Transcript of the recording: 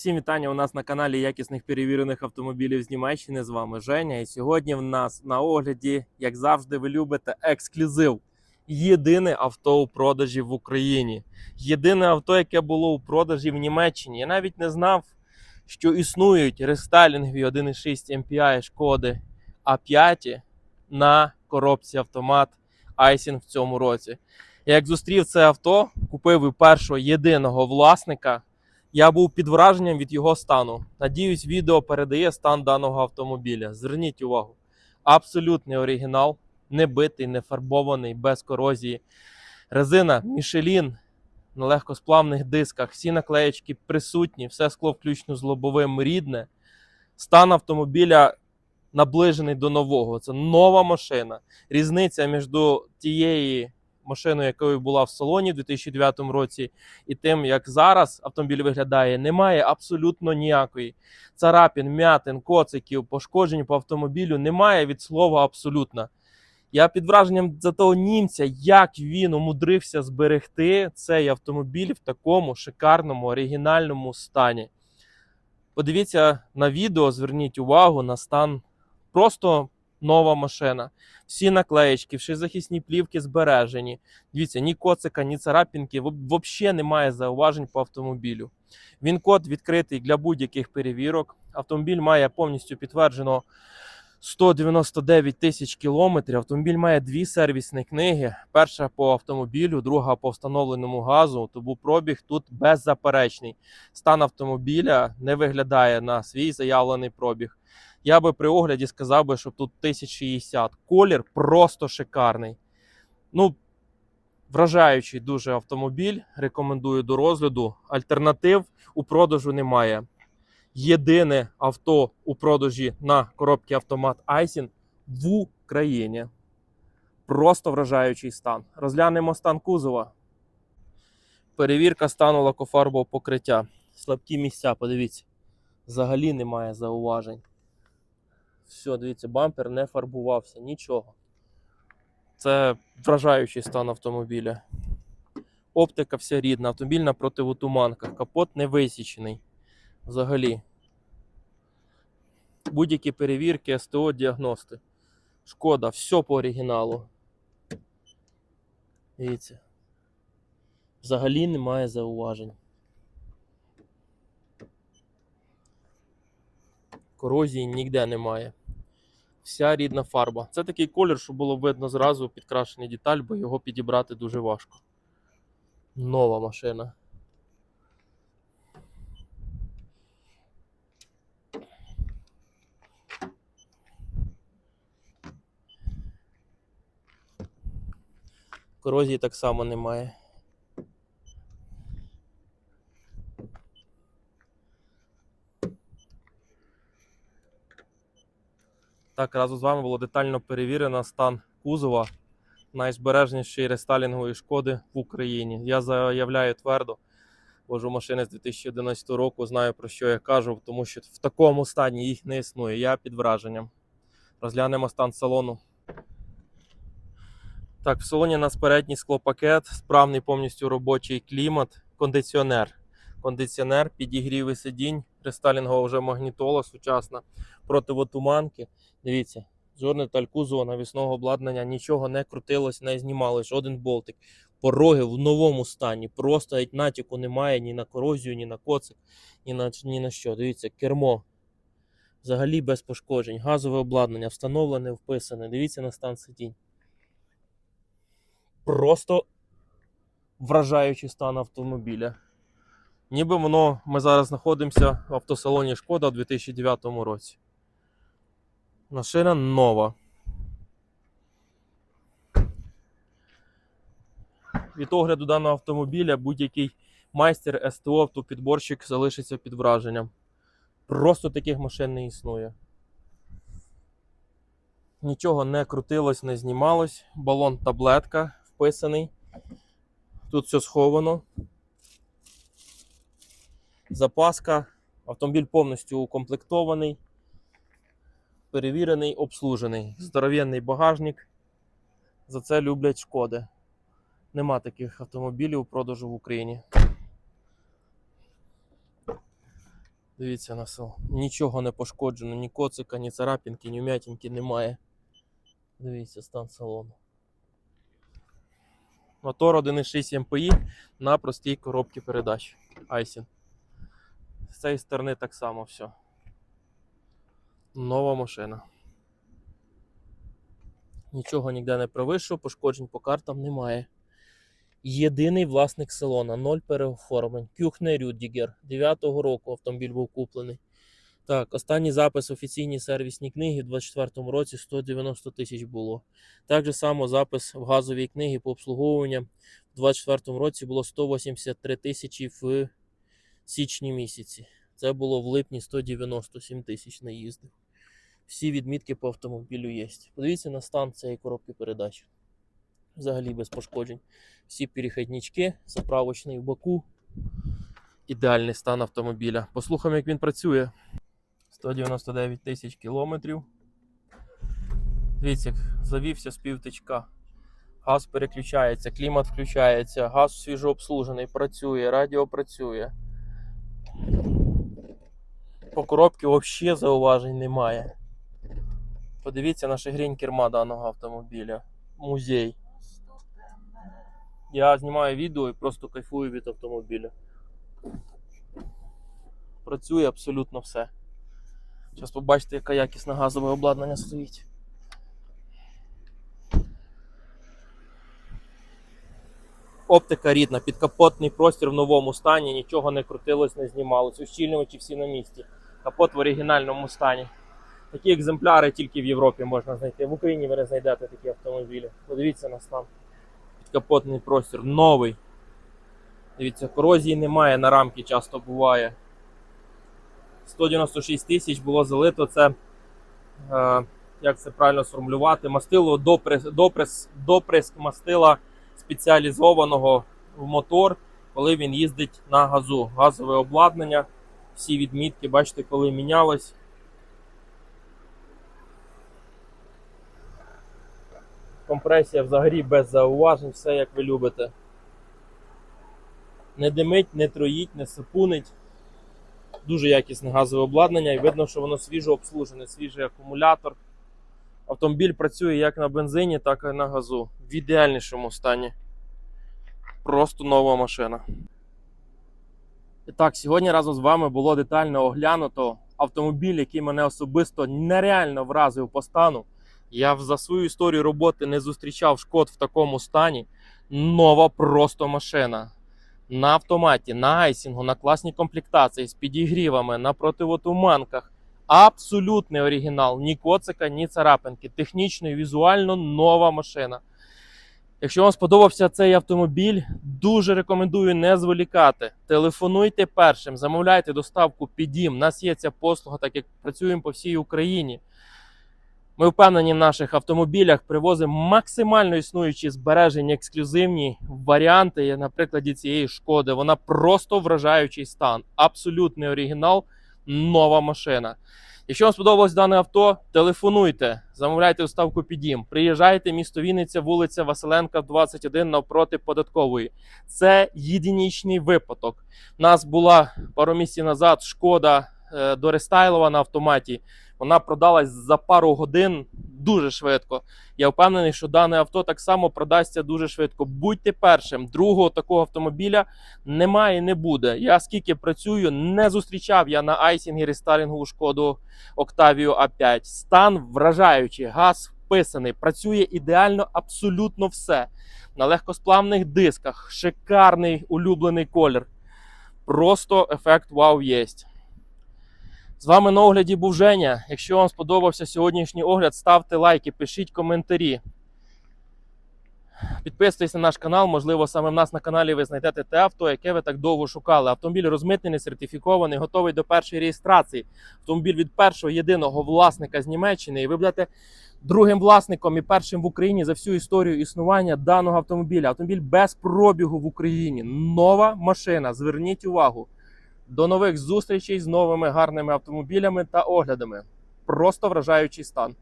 Всім вітання у нас на каналі якісних перевірених автомобілів з Німеччини. З вами Женя. І сьогодні в нас на огляді, як завжди, ви любите ексклюзив. Єдине авто у продажі в Україні. Єдине авто, яке було у продажі в Німеччині. Я навіть не знав, що існують рестайлінгові 1.6 MPI шкоди А5 на коробці автомат Айсін в цьому році. Я як зустрів це авто, купив і першого єдиного власника. Я був під враженням від його стану. Надіюсь, відео передає стан даного автомобіля. Зверніть увагу, абсолютний оригінал, не битий, не фарбований, без корозії. Резина Michelin на легкосплавних дисках, всі наклеєчки присутні, все скло включно з лобовим рідне. Стан автомобіля наближений до нового. Це нова машина. Різниця між тією машиною, якою була в салоні в 2009 році, і тим, як зараз автомобіль виглядає, немає абсолютно ніякої. Царапін, м'ятин, коциків, пошкоджень по автомобілю немає від слова абсолютно. Я під враженням за того німця, як він умудрився зберегти цей автомобіль в такому шикарному оригінальному стані. Подивіться на відео, зверніть увагу на стан просто нова машина. Всі наклеєчки, всі захисні плівки збережені. Дивіться, ні коцика, ні царапінки, взагалі немає зауважень по автомобілю. Він код відкритий для будь-яких перевірок. Автомобіль має повністю підтверджено 199 тисяч кілометрів. Автомобіль має дві сервісні книги: перша по автомобілю, друга по встановленому газу. Тому пробіг тут беззаперечний. Стан автомобіля не виглядає на свій заявлений пробіг. Я би при огляді сказав би, що тут 1060. Колір просто шикарний. Ну, вражаючий дуже автомобіль. Рекомендую до розгляду. Альтернатив у продажу немає. Єдине авто у продажі на коробці автомат Айсін в Україні. Просто вражаючий стан. Розглянемо стан кузова. Перевірка стану лакофарбового покриття. Слабкі місця, подивіться. Взагалі немає зауважень. Все, дивіться, бампер не фарбувався, нічого. Це вражаючий стан автомобіля. Оптика вся рідна, автомобіль на противотуманках, капот не висічений. Взагалі. Будь-які перевірки, СТО, діагности. Шкода, все по оригіналу. Дивіться. Взагалі немає зауважень. Корозії ніде немає. Вся рідна фарба. Це такий колір, що було видно зразу підкрашений деталь, бо його підібрати дуже важко. Нова машина. Корозії так само немає. Так, разом з вами було детально перевірено стан кузова найзбережнішої рестайлінгової шкоди в Україні. Я заявляю твердо, вожу машини з 2011 року, знаю про що я кажу, тому що в такому стані їх не існує. Я під враженням. Розглянемо стан салону. Так, в салоні у нас передній склопакет, справний повністю робочий клімат, кондиціонер. Кондиціонер, підігріви сидінь, рестайлінгова вже магнітола сучасна, противотуманки. Дивіться, жодна деталь кузова навісного обладнання, нічого не крутилось, не знімалось, жоден болтик. Пороги в новому стані. Просто геть натяку немає ні на корозію, ні на коцик, ні на, ні на що. Дивіться, кермо. Взагалі без пошкоджень. Газове обладнання встановлене, вписане. Дивіться на стан сидінь. Просто вражаючий стан автомобіля. Ніби воно ми зараз знаходимося в автосалоні Шкода у 2009 році. Машина нова. Від огляду даного автомобіля будь-який майстер СТО, автопідборщик залишиться під враженням. Просто таких машин не існує. Нічого не крутилось, не знімалось. Балон таблетка вписаний. Тут все сховано. Запаска. Автомобіль повністю укомплектований перевірений, обслужений. Здоров'яний багажник. За це люблять шкоди. Нема таких автомобілів у продажу в Україні. Дивіться на село. Нічого не пошкоджено, ні коцика, ні царапінки, ні вмятинки немає. Дивіться, стан салону. Мотор 1.6 МПІ на простій коробці передач. Айсін. З цієї сторони так само все. Нова машина. Нічого ніде не провищив, пошкоджень по картам немає. Єдиний власник салона, ноль переоформлень. Кюхне Рюдігер. 9-го року автомобіль був куплений. Так, останній запис офіційній сервісній книгі в 24-му році 190 тисяч було. Так же само запис в газовій книгі по обслуговуванню в 24-му році було 183 тисячі в січні місяці. Це було в липні 197 тисяч наїздив. Всі відмітки по автомобілю є. Подивіться на стан цієї коробки передач. Взагалі без пошкоджень. Всі перехіднички, заправочний в боку. Ідеальний стан автомобіля. Послухаємо, як він працює. 199 тисяч кілометрів. Дивіться, завівся з півтичка. Газ переключається, клімат включається, газ свіжообслужений, працює, радіо працює. По коробці взагалі зауважень немає. Подивіться на шигрінь керма даного автомобіля. Музей. Я знімаю відео і просто кайфую від автомобіля. Працює абсолютно все. Зараз побачите, яке якісне газове обладнання стоїть. Оптика рідна, підкапотний простір в новому стані, нічого не крутилось, не знімалось. Ущільнювачі всі на місці. Капот в оригінальному стані. Такі екземпляри тільки в Європі можна знайти. В Україні ви не знайдете такі автомобілі. Подивіться на стан. Підкапотний простір новий. Дивіться, корозії немає, на рамки часто буває. 196 тисяч було залито. Це, е, як це правильно сформулювати, мастило доприс, доприс, доприск мастила спеціалізованого в мотор, коли він їздить на газу. Газове обладнання, всі відмітки, бачите, коли мінялось. Компресія взагалі без зауважень, все як ви любите. Не димить, не троїть, не сипунить. Дуже якісне газове обладнання, і видно, що воно свіжо обслужене, свіжий акумулятор. Автомобіль працює як на бензині, так і на газу. В ідеальнішому стані. Просто нова машина. І так, сьогодні разом з вами було детально оглянуто автомобіль, який мене особисто нереально вразив по стану. Я за свою історію роботи не зустрічав шкод в такому стані. Нова просто машина. На автоматі, на айсінгу, на класній комплектації з підігрівами, на противотуманках. Абсолютний оригінал. Ні коцика, ні царапинки. Технічно і візуально нова машина. Якщо вам сподобався цей автомобіль, дуже рекомендую не зволікати. Телефонуйте першим, замовляйте доставку під дім. У нас є ця послуга, так як працюємо по всій Україні. Ми впевнені в наших автомобілях привозимо максимально існуючі збережені ексклюзивні варіанти. На прикладі цієї шкоди. Вона просто вражаючий стан. Абсолютний оригінал, нова машина. Якщо вам сподобалось дане авто, телефонуйте, замовляйте доставку під дім. Приїжджайте, місто Вінниця, вулиця Василенка, 21 навпроти податкової. Це єдинічний випадок. У нас була пару місяців назад шкода е, дорестайлова на автоматі. Вона продалась за пару годин дуже швидко. Я впевнений, що дане авто так само продасться дуже швидко. Будьте першим. Другого такого автомобіля немає і не буде. Я скільки працюю, не зустрічав я на айсінгі рестайлінгову шкоду Octavia A5. Стан вражаючий, газ вписаний, працює ідеально абсолютно все. На легкосплавних дисках, шикарний улюблений колір. Просто ефект вау єсть. З вами на огляді був Женя. Якщо вам сподобався сьогоднішній огляд, ставте лайки, пишіть коментарі. Підписуйтесь на наш канал, можливо, саме в нас на каналі ви знайдете те авто, яке ви так довго шукали. Автомобіль розмитнений, сертифікований, готовий до першої реєстрації. Автомобіль від першого єдиного власника з Німеччини. І ви будете другим власником і першим в Україні за всю історію існування даного автомобіля. Автомобіль без пробігу в Україні. Нова машина. Зверніть увагу. До нових зустрічей з новими гарними автомобілями та оглядами. Просто вражаючий стан.